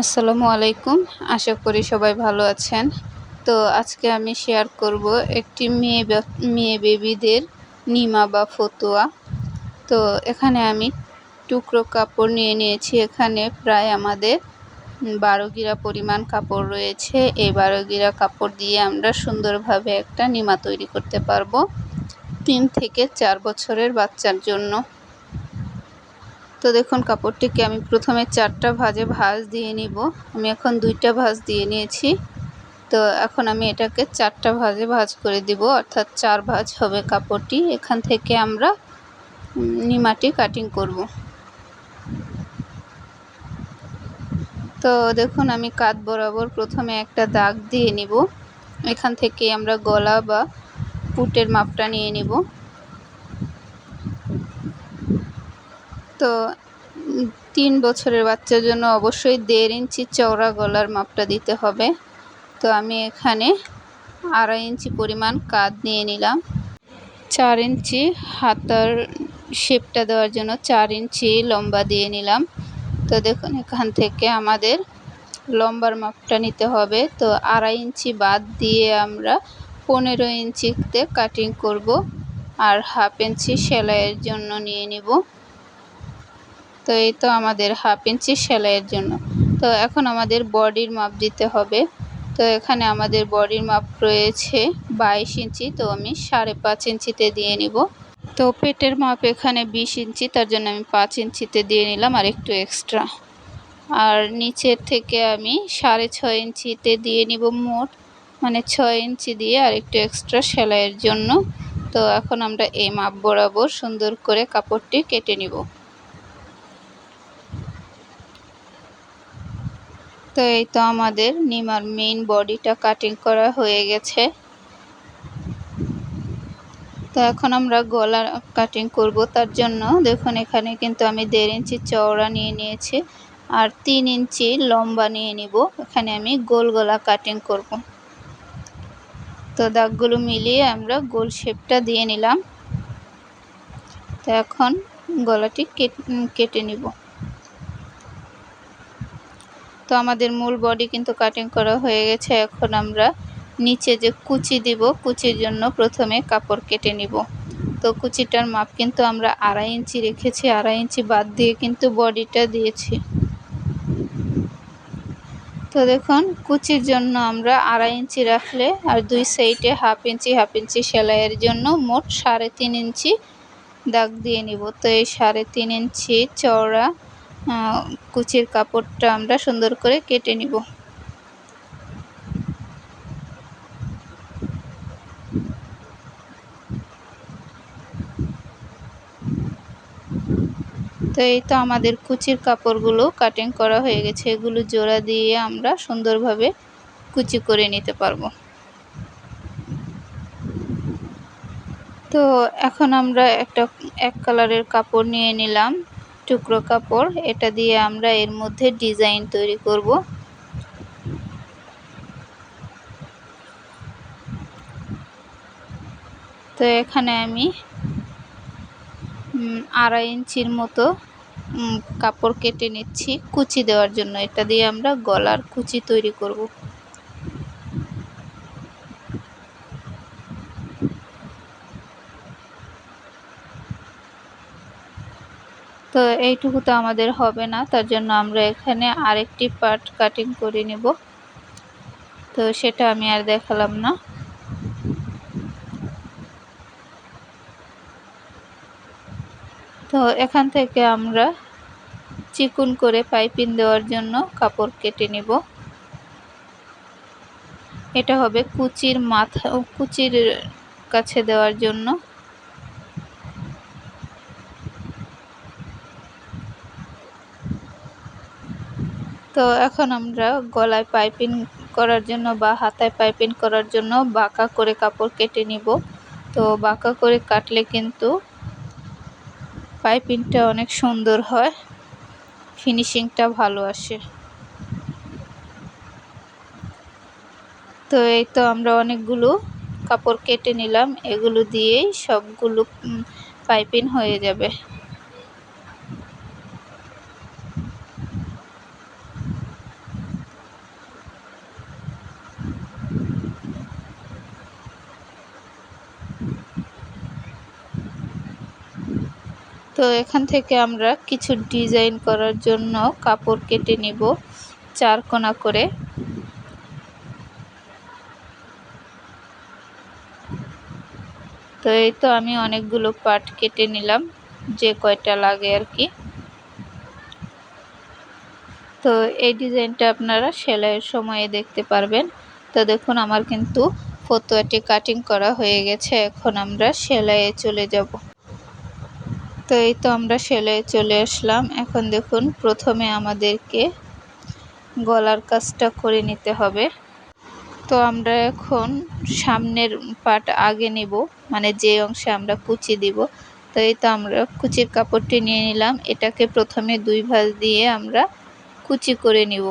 আসসালামু আলাইকুম। আশা করি সবাই ভালো আছেন। তো আজকে আমি শেয়ার করব একটি মেয়ে মেয়ে বেবিদের নিমা বা ফতুয়া। তো এখানে আমি টুকরো কাপড় নিয়ে নিয়েছি। এখানে প্রায় আমাদের বারো গিরা পরিমাণ কাপড় রয়েছে। এই বারো গিরা কাপড় দিয়ে আমরা সুন্দরভাবে একটা নিমা তৈরি করতে পারব। তিন থেকে চার বছরের বাচ্চার জন্য। তো দেখুন কাপড়টিকে আমি প্রথমে চারটা ভাজে ভাঁজ দিয়ে নিব। আমি এখন দুইটা ভাঁজ দিয়ে নিয়েছি। তো এখন আমি এটাকে চারটা ভাজে ভাঁজ করে দিব, অর্থাৎ চার ভাঁজ হবে কাপড়টি। এখান থেকে আমরা নিমাটি কাটিং করব। তো দেখুন আমি কাত বরাবর প্রথমে একটা দাগ দিয়ে নিব। এখান থেকে আমরা গলা বা পুটের মাপটা নিয়ে নিব। তো তিন বছরের বাচ্চার জন্য অবশ্যই দেড় ইঞ্চি চওড়া গলার মাপটা দিতে হবে। তো আমি এখানে আড়াই ইঞ্চি পরিমাণ কাঁধ নিয়ে নিলাম। চার ইঞ্চি হাতার শেপটা দেওয়ার জন্য চার ইঞ্চি লম্বা দিয়ে নিলাম। তো দেখুন, এখান থেকে আমাদের লম্বার মাপটা নিতে হবে। তো আড়াই ইঞ্চি বাদ দিয়ে আমরা পনেরো ইঞ্চিতে কাটিং করব আর হাফ ইঞ্চি সেলাইয়ের জন্য নিয়ে নিব। তো এই তো আমাদের হাফ ইঞ্চি সেলাইয়ের জন্য। তো এখন আমাদের বডির মাপ দিতে হবে। তো এখানে আমাদের বডির মাপ রয়েছে বাইশ ইঞ্চি, তো আমি সাড়ে পাঁচ ইঞ্চিতে দিয়ে নিব। তো পেটের মাপ এখানে বিশ ইঞ্চি, তার জন্য আমি পাঁচ ইঞ্চিতে দিয়ে নিলাম আর একটু এক্সট্রা আর নিচের থেকে আমি সাড়ে ছয় ইঞ্চিতে দিয়ে নিব মোট মানে ছয় ইঞ্চি দিয়ে আর একটু এক্সট্রা সেলাইয়ের জন্য। তো এখন আমরা এই মাপ বরাবর সুন্দর করে কাপড়টি কেটে নিব। তো এই তো আমাদের নিমার মেইন বডিটা কাটিং করা হয়ে গেছে। তো এখন আমরা গলা কাটিং করব, তার জন্য দেখুন এখানে কিন্তু আমি দেড় ইঞ্চি চওড়া নিয়ে নিয়েছি আর তিন ইঞ্চি লম্বা নিয়ে নিব। এখানে আমি গোল গলা কাটিং করব। তো দাগগুলো মিলিয়ে আমরা গোল শেপটা দিয়ে নিলাম। তো এখন গলাটি কেটে নিব। তো আমাদের মূল বডি কিন্তু কাটিং করা হয়ে গেছে। এখন আমরা নিচে যে কুচি দিব, কুচির জন্য প্রথমে কাপড় কেটে নিব। তো কুচিটার মাপ কিন্তু আমরা আড়াই ইঞ্চি রেখেছি, আড়াই ইঞ্চি বাদ দিয়ে কিন্তু বডিটা দিয়েছি। তো দেখুন, কুচির জন্য আমরা আড়াই ইঞ্চি রাখলে আর দুই সাইডে হাফ ইঞ্চি হাফ ইঞ্চি সেলাইয়ের জন্য মোট সাড়ে তিন ইঞ্চি দাগ দিয়ে নিব। তো এই সাড়ে তিন ইঞ্চি চওড়া কুচির কাপড়টা আমরা সুন্দর করে কেটে নিব। তো এই তো আমাদের কুচির কাপড়গুলো কাটিং করা হয়ে গেছে। এগুলো জোড়া দিয়ে আমরা সুন্দরভাবে কুচি করে নিতে পারব। তো এখন আমরা একটা এক কালারের কাপড় নিয়ে নিলাম। টুকরো কাপড়, এটা দিয়ে আমরা এর মধ্যে ডিজাইন তৈরি করব। তো এখানে আমি আড়াই ইঞ্চির মতো কাপড় কেটে নিচ্ছি কুচি দেওয়ার জন্য। এটা দিয়ে আমরা গলার কুচি তৈরি করব। তো এইটুকু তো আমাদের হবে না, তার জন্য আমরা এখানে আরেকটি পার্ট কাটিং করে নেব। তো সেটা আমি আর দেখালাম না। তো এখান থেকে আমরা চিকুন করে পাইপিং দেওয়ার জন্য কাপড় কেটে নেব। এটা হবে কুচির মাথা, কুচির কাছে দেওয়ার জন্য। তো এখন আমরা গলায় পাইপিং করার জন্য বা হাতায় পাইপিং করার জন্য বাঁকা করে কাপড় কেটে নিব। তো বাঁকা করে কাটলে কিন্তু পাইপিংটা অনেক সুন্দর হয়, ফিনিশিংটা ভালো আসে। তো এই তো আমরা অনেকগুলো কাপড় কেটে নিলাম, এগুলো দিয়েই সবগুলো পাইপিং হয়ে যাবে। তো এখান থেকে আমরা কিছু ডিজাইন করার জন্য কাপড় কেটে নিব চার কোনা করে। তো এই তো আমি অনেকগুলো পাট কেটে নিলাম, যে কয়টা লাগে আর কি। তো এই ডিজাইনটা আপনারা সেলাইয়ের সময়ে দেখতে পারবেন। তো দেখুন, আমার কিন্তু ফতোয়াটি কাটিং করা হয়ে গেছে, এখন আমরা সেলাইয়ে চলে যাব। তো এই তো আমরা সেলাইয়ে চলে আসলাম। এখন দেখুন, প্রথমে আমাদেরকে গলার কাজটা করে নিতে হবে। তো আমরা এখন সামনের পাট আগে নিব মানে যে অংশে আমরা কুচি দিব। তো এই তো আমরা কুচির কাপড়টি নিয়ে নিলাম। এটাকে প্রথমে দুই ভাঁজ দিয়ে আমরা কুচি করে নিব।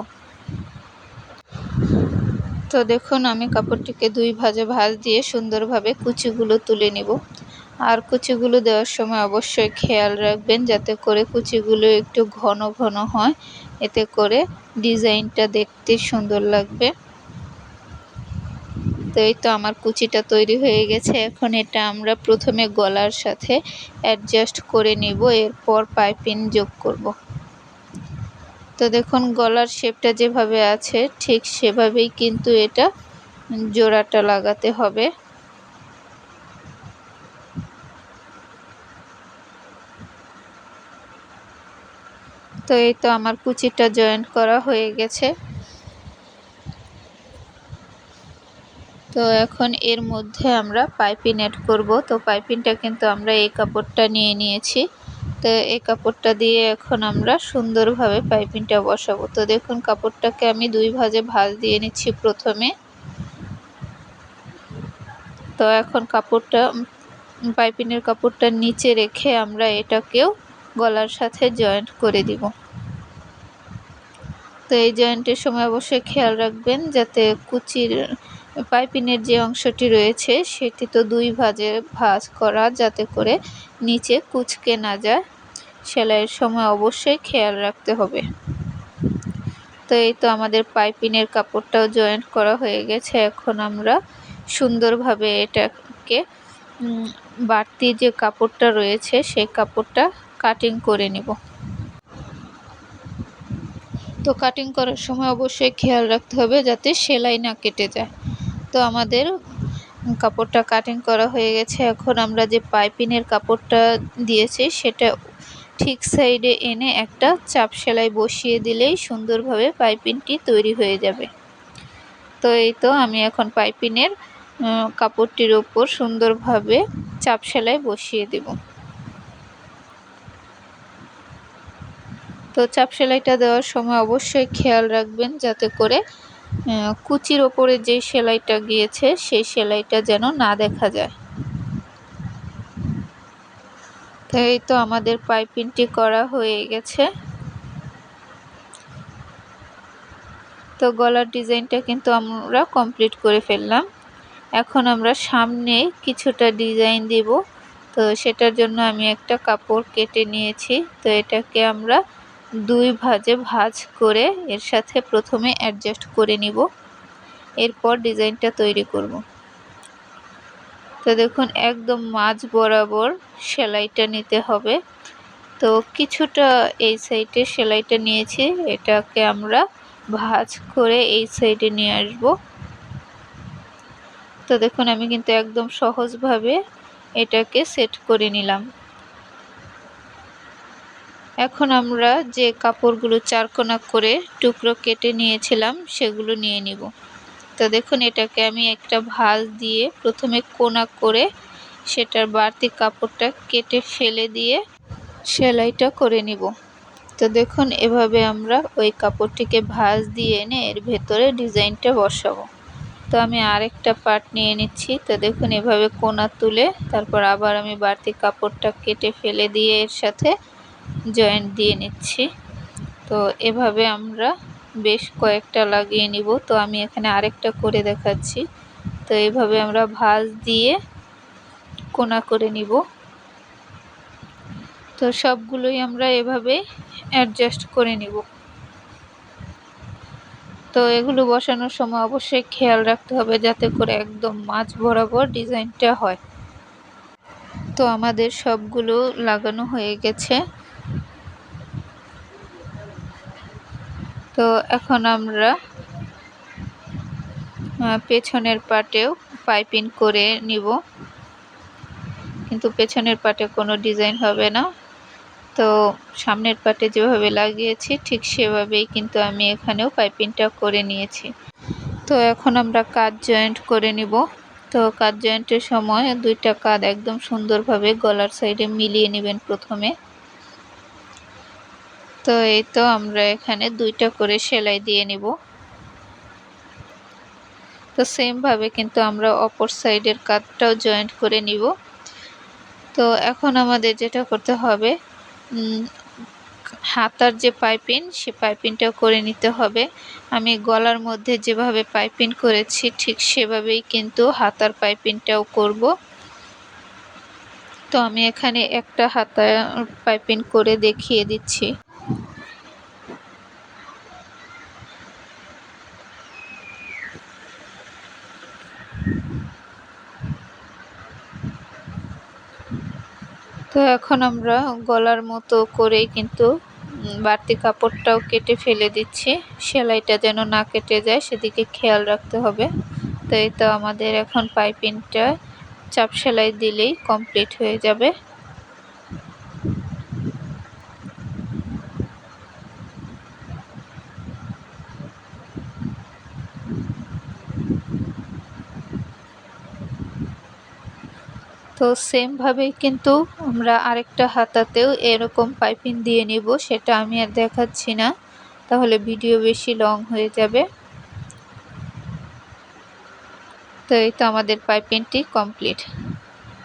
তো দেখুন, আমি কাপড়টিকে দুই ভাজে ভাজ দিয়ে সুন্দরভাবে কুচিগুলো তুলে নিব। আর কুচিগুলো দেওয়ার সময় অবশ্যই খেয়াল রাখবেন যাতে করে কুচিগুলো একটু ঘন ঘন হয়। এতে করে ডিজাইনটা দেখতে সুন্দর লাগবে। তো এই তো আমার কুচিটা তৈরি হয়ে গেছে। এখন এটা আমরা প্রথমে গলার সাথে অ্যাডজাস্ট করে নিব, এরপর পাইপিং যোগ করব। তো দেখুন, গলার শেপটা যেভাবে আছে, ঠিক সেভাবেই কিন্তু এটা জোড়াটা লাগাতে হবে। তো এই তো আমার কুচিটা জয়েন্ট করা হয়ে গেছে। তো এখন এর মধ্যে আমরা পাইপিং অ্যাড করব। তো পাইপিংটা কিন্তু আমরা এই কাপড়টা নিয়ে নিয়েছি। তো এই কাপড়টা দিয়ে এখন আমরা সুন্দরভাবে পাইপিংটা বসাবো। তো দেখুন কাপড়টাকে আমি দুই ভাজে ভাজ দিয়ে নিচ্ছি প্রথমে। তো এখন কাপড়টা পাইপিনের কাপড়টা নিচে রেখে আমরা এটাকেও গলার সাথে জয়েন্ট করে দিব। তো এই জয়েন্টের সময় অবশ্যই খেয়াল রাখবেন যাতে কুচির পাইপিনের যে অংশটি রয়েছে সেটি তো দুই ভাজে ভাজ করা যাতে করে নিচে কুচকে না যায়। সেলাইয়ের সময় অবশ্যই খেয়াল রাখতে হবে। তো এই তো আমাদের পাইপিনের কাপড়টাও জয়েন্ট করা হয়ে গেছে। এখন আমরা সুন্দরভাবে এটাকে বাড়তি যে কাপড়টা রয়েছে সেই কাপড়টা কাটিং করে নিব। তো কাটিং করার সময় অবশ্যই খেয়াল রাখতে হবে যাতে সেলাই না কেটে যায়। তো আমাদের কাপড়টা কাটিং করা হয়ে গেছে। এখন আমরা যে পাইপিনের কাপড়টা দিয়েছি, সেটা ঠিক সাইডে এনে একটা চাপ সেলাই বসিয়ে দিলেই সুন্দরভাবে পাইপিনটি তৈরি হয়ে যাবে। তো এই তো আমি এখন পাইপিনের কাপড়টির ওপর সুন্দরভাবে চাপ সেলাই বসিয়ে দেব। তো চাপ সেলাইটা দেওয়ার সময় অবশ্যই খেয়াল রাখবেন যাতে করে কুচির ওপরে যে সেলাইটা গিয়েছে, সেই সেলাইটা যেন না দেখা যায়। তো এই তো আমাদের পাইপিংটি করা হয়ে গেছে। তো গলার ডিজাইনটা কিন্তু আমরা কমপ্লিট করে ফেললাম। এখন আমরা সামনে কিছুটা ডিজাইন দিব। তো সেটার জন্য আমি একটা কাপড় কেটে নিয়েছি। তো এটাকে আমরা দুই ভাজে ভাজ করে এর সাথে প্রথমে অ্যাডজাস্ট করে নিব। এরপর ডিজাইনটা তৈরি করব। তো দেখুন, একদম মাঝ বরাবর সেলাইটা নিতে হবে। তো কিছুটা এই সাইডে সেলাইটা নিয়েছি। এটাকে আমরা ভাজ করে এই সাইডে নিয়ে আসব। তো দেখুন, আমি কিন্তু একদম সহজভাবে এটাকে সেট করে নিলাম। এখন আমরা যে কাপড়গুলো চারকোনা করে টুকরো কেটে নিয়েছিলাম, সেগুলো নিয়ে নিব। তো দেখুন, এটাকে আমি একটা ভাঁজ দিয়ে প্রথমে কোনা করে সেটার বাড়তি কাপড়টা কেটে ফেলে দিয়ে সেলাইটা করে নিব। তো দেখুন, এভাবে আমরা ওই কাপড়টিকে ভাঁজ দিয়ে এনে এর ভেতরে ডিজাইনটা বসাবো। তো আমি আরেকটা পার্ট নিয়ে নিচ্ছি। তো দেখুন, এভাবে কোনা তুলে তারপর আবার আমি বাড়তি কাপড়টা কেটে ফেলে দিয়ে এর সাথে জয়েন্ট দিয়ে নিচ্ছি। তো এভাবে আমরা বেশ কয়েকটা লাগিয়ে নিব। তো আমি এখানে আরেকটা করে দেখাচ্ছি। তো এইভাবে আমরা ভাঁজ দিয়ে কোনা করে নিব। তো সবগুলোই আমরা এভাবে অ্যাডজাস্ট করে নিব। তো এগুলো বসানোর সময় অবশ্যই খেয়াল রাখতে হবে যাতে করে একদম মাছ বরাবর ডিজাইনটা হয়। তো আমাদের সবগুলো লাগানো হয়ে গেছে। তো এখন আমরা পেছনের পাটেও পাইপিং করে নিব। কিন্তু পেছনের পাটে কোনো ডিজাইন হবে না। তো সামনের পাটে যেভাবে লাগিয়েছি, ঠিক সেভাবেই কিন্তু আমি এখানেও পাইপিংটা করে নিয়েছি। তো এখন আমরা কাজ জয়েন্ট করে নিব। তো কাজ জয়েন্টের সময় দুইটা কাঁধ একদম সুন্দরভাবে গলার সাইডে মিলিয়ে নেবেন প্রথমে। তো এই তো আমরা এখানে দুইটা করে সেলাই দিয়ে নিব। তো সেমভাবে কিন্তু আমরা অপর সাইডের কাঁধটাও জয়েন্ট করে নিব। তো এখন আমাদের যেটা করতে হবে হাতার যে পাইপিং সে পাইপিংটা করে নিতে হবে। আমি গলার মধ্যে যেভাবে পাইপিং করেছি, ঠিক সেভাবেই কিন্তু হাতার পাইপিংটাও করব। তো আমি এখানে একটা হাতা পাইপিং করে দেখিয়ে দিচ্ছি। তো এখন আমরা গলার মতো করেই কিন্তু বাড়তি কাপড়টাও কেটে ফেলে দিচ্ছি। সেলাইটা যেন না কেটে যায়, সেদিকে খেয়াল রাখতে হবে। তো এই তো আমাদের এখন পাইপিংটা, চাপ সেলাই দিলেই কমপ্লিট হয়ে যাবে। তো সেমভাবেই কিন্তু আমরা আরেকটা হাতাতেও এরকম পাইপিং দিয়ে নিব, সেটা আমি আর দেখাচ্ছি না। তাহলে ভিডিও বেশি লং হয়ে যাবে। তো এই তো আমাদের পাইপিংটি কমপ্লিট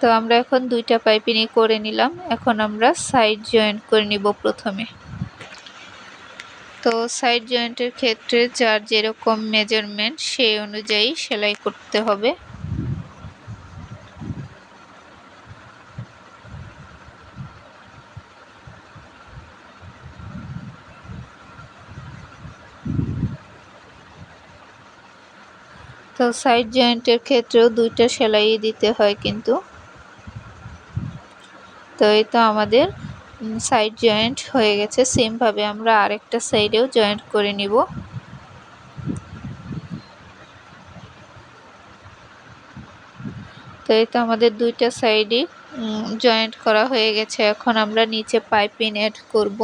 তো আমরা এখন দুইটা পাইপিংই করে নিলাম। এখন আমরা সাইড জয়েন্ট করে নিব প্রথমে। তো সাইড জয়েন্টের ক্ষেত্রে যার যেরকম মেজারমেন্ট সেই অনুযায়ী সেলাই করতে হবে। তো সাইড জয়েন্টের ক্ষেত্রেও দুইটা সেলাই দিতে হয় কিন্তু। তো এই তো আমাদের সাইড জয়েন্ট হয়ে গেছে। সেমভাবে আমরা আরেকটা সাইডেও জয়েন্ট করে নিব। তো এই তো আমাদের দুইটা সাইডই জয়েন্ট করা হয়ে গেছে। এখন আমরা নিচে পাইপিং অ্যাড করব।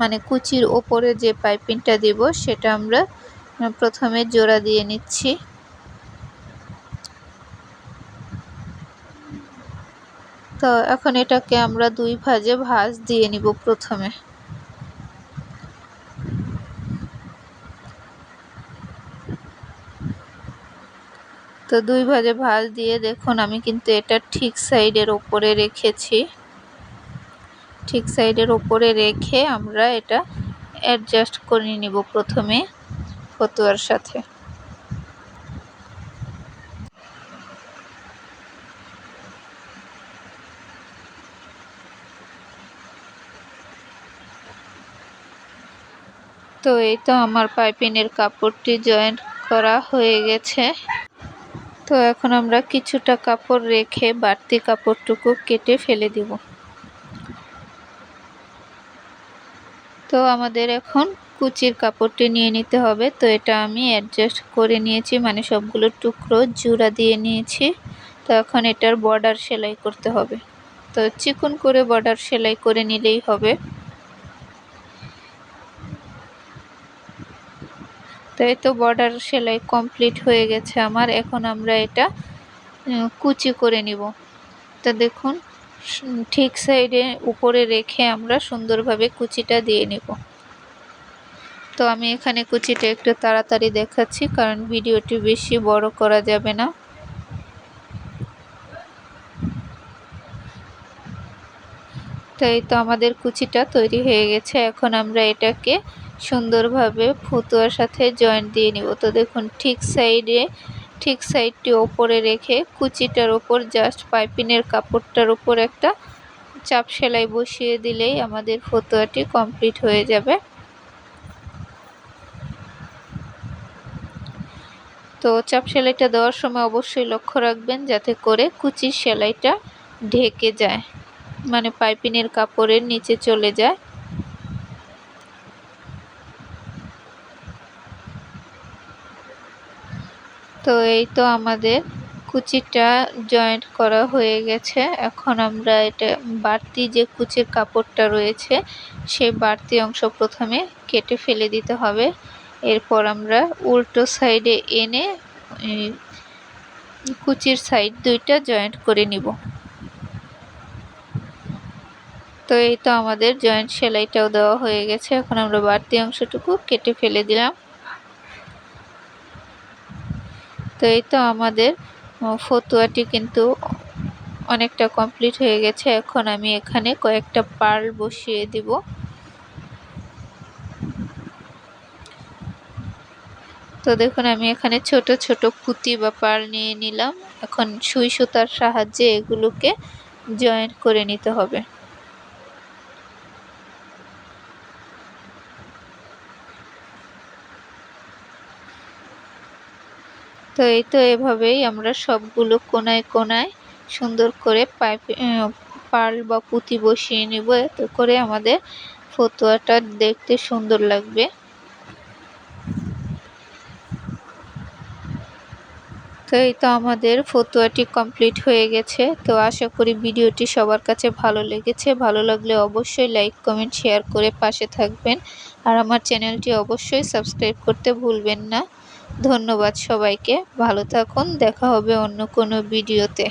মানে কুচির ওপরে যে পাইপিংটা দেব, সেটা আমরা প্রথমে জোড়া দিয়ে নিচ্ছি। তো এখন এটাকে আমরা দুই ভাজে ভাজ দিয়ে নিব প্রথমে। তো দুই ভাজে ভাজ দিয়ে দেখুন আমি কিন্তু এটা ঠিক সাইডের ওপরে রেখেছি। ঠিক সাইডের ওপরে রেখে আমরা এটা অ্যাডজাস্ট করে নিব প্রথমে ফতুয়ার সাথে। তো এই তো আমার পাইপিনের কাপড়টি জয়েন্ট করা হয়ে গেছে। তো এখন আমরা কিছুটা কাপড় রেখে বাড়তি কাপড়টুকু কেটে ফেলে দিব। তো আমাদের এখন কুচির কাপড়টি নিয়ে নিতে হবে। তো এটা আমি অ্যাডজাস্ট করে নিয়েছি মানে সবগুলো টুকরো জুড়া দিয়ে নিয়েছি। তো এখন এটার বর্ডার সেলাই করতে হবে। তো চিকন করে বর্ডার সেলাই করে নিলেই হবে। তো এই তো বর্ডার সেলাই কমপ্লিট হয়ে গেছে আমার, এখন আমরা এটা কুচি করে নিব। তো দেখুন ঠিক সাইডে উপরে রেখে আমরা সুন্দরভাবে কুচিটা দিয়ে নিব। তো আমি এখানে কুচিটা একটু তাড়াতাড়ি দেখাচ্ছি, কারণ ভিডিওটি বেশি বড় করা যাবে না। তো এই তো আমাদের কুচিটা তৈরি হয়ে গেছে, এখন আমরা এটাকে সুন্দরভাবে ফুতুয়ার সাথে জয়েন্ট দিয়ে নিব। তো দেখুন, ঠিক সাইডে ঠিক সাইডটি ওপরে রেখে কুচিটার ওপর জাস্ট পাইপিনের কাপড়টার উপর একটা চাপ সেলাই বসিয়ে দিলেই আমাদের ফতুয়াটি কমপ্লিট হয়ে যাবে। তো চাপ সেলাইটা দেওয়ার সময় অবশ্যই লক্ষ্য রাখবেন যাতে করে কুচির সেলাইটা ঢেকে যায় মানে পাইপিনের কাপড়ের নিচে চলে যায়। তো এই তো আমাদের কুচিটা জয়েন্ট করা হয়ে গেছে। এখন আমরা এটা বাড়তি যে কুচির কাপড়টা রয়েছে, সেই বাড়তি অংশ প্রথমে কেটে ফেলে দিতে হবে। এরপর আমরা উল্টো সাইডে এনে কুচির সাইড দুইটা জয়েন্ট করে নিব। তো এই তো আমাদের জয়েন্ট সেলাইটাও দেওয়া হয়ে গেছে। এখন আমরা বাড়তি অংশটুকু কেটে ফেলে দিলাম। তো এই তো আমাদের ফতুয়াটি কিন্তু অনেকটা কমপ্লিট হয়ে গেছে। এখন আমি এখানে কয়েকটা পার্ল বসিয়ে দিব। তো দেখুন, আমি এখানে ছোট ছোট পুঁতি বা পার্ল নিয়ে নিলাম। এখন সুই সুতার সাহায্যে এগুলোকে জয়েন্ট করে নিতে হবে। তো এই তো এভাবেই আমরা সবগুলো কোনায় কোনায় সুন্দর করে পাইপ পাল বা পুঁতি বসিয়ে নিব। এতে করে আমাদের ফতুয়াটা দেখতে সুন্দর লাগবে। তো এই তো আমাদের ফতুয়াটি কমপ্লিট হয়ে গেছে। তো আশা করি ভিডিওটি সবার কাছে ভালো লেগেছে। ভালো লাগলে অবশ্যই লাইক, কমেন্ট, শেয়ার করে পাশে থাকবেন। আর আমার চ্যানেলটি অবশ্যই সাবস্ক্রাইব করতে ভুলবেন না। ধন্যবাদ সবাইকে ভালো থাকুন দেখা হবে অন্য কোনো ভিডিওতে।